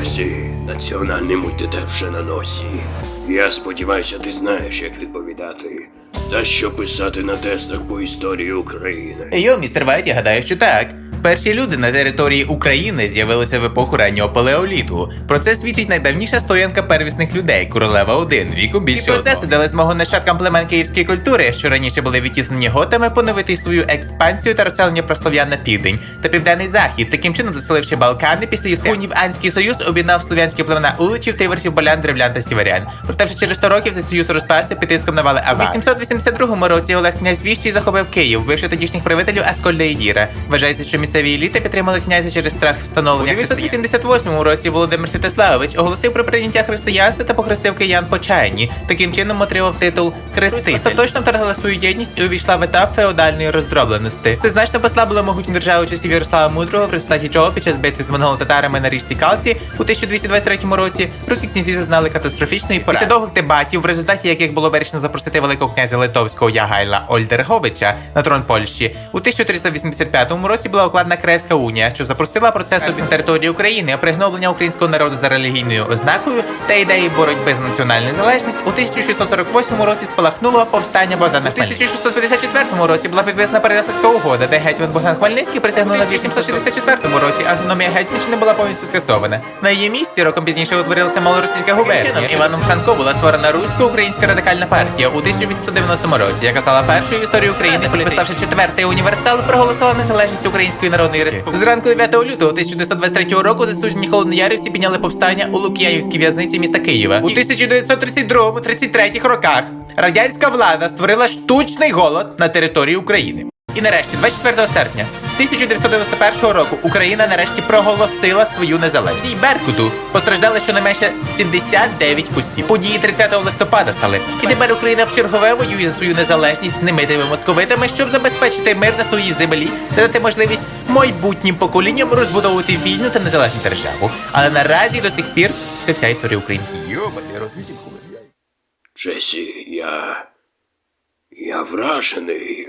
Джесі, національний мультитет вже на носі. Я сподіваюся, ти знаєш, як відповідати. Та що писати на тестах по історії України. Йо, містер Вайт, я гадаю, що так. Перші люди на території України з'явилися в епоху раннього палеоліту. Про це свідчить найдавніша стоянка первісних людей, королева 1 віку більше. Ці процеси дали змогу нащадкам племен київської культури, що раніше були відтіснені готами, поновити свою експансію та розселення прослов'ян на південь та південний захід, таким чином заселивши Балкани після Юстинів Анський союз об'єднав слов'янські племена уличів, тиверсів, болян, древлян та сіверян. Проте вже через 100 років цей союз розпався під тиском навали Ава. У 882 році Олег князь Віщий захопив Київ, вбивши тодішніх правителів Аскольда і Діра. Вважається, що місцеві еліти підтримали князя через страх встановлення. У 988 році Володимир Святославович оголосив про прийняття християнства та похрестив киян по чайні. Таким чином отримав титул хреститель. Остаточно втратила свою єдність і увійшла в етап феодальної роздробленості. Це значно послабило могутню державу часів Ярослава Мудрого, в результаті чого під час битви з монголо-татарами на річці Калці у 1223 році руські князі зазнали катастрофічної поразки. Після довгих дебатів, в результаті яких було вирішено запросити великого князя Литовського Ягайла Ольдерговича на трон Польщі, у 1385 році була укладена Кревська унія, що запустила процес на території України, пригноблення українського народу за релігійною ознакою та ідеї боротьби за національну незалежність. У 1648 році спалахнуло повстання Богдана Хмельницького. У 1654 році була підписана Переяславська угода, де гетьман Богдан Хмельницький присягнув на 1864 році автономія Гетьманщини була повністю скасована. На її місці роком пізніше утворилася малоросійська губернія. Іваном Франко була створена русько-українська радикальна партія у 1890 році, яка стала першою в історії України, підписавши четвертий універсал, проголосила незалежність Української Народної Республіки. Зранку 9 лютого 1923 року засуджені холодноярівці підняли повстання у Лук'янівській в'язниці міста Києва. У 1932-33 роках радянська влада створила штучний голод на території України. І нарешті, 24 серпня 1991 року Україна нарешті проголосила свою незалежність. Дій Беркуту постраждали щонайменше 79 осіб. Події 30 листопада стали. І тепер Україна вчергове воює за свою незалежність з немитими московитами, щоб забезпечити мир на своїй землі та дати можливість майбутнім поколінням розбудовувати вільну та незалежну державу. Але наразі до цих пір це вся історія України. Джесі, я. Я вражений.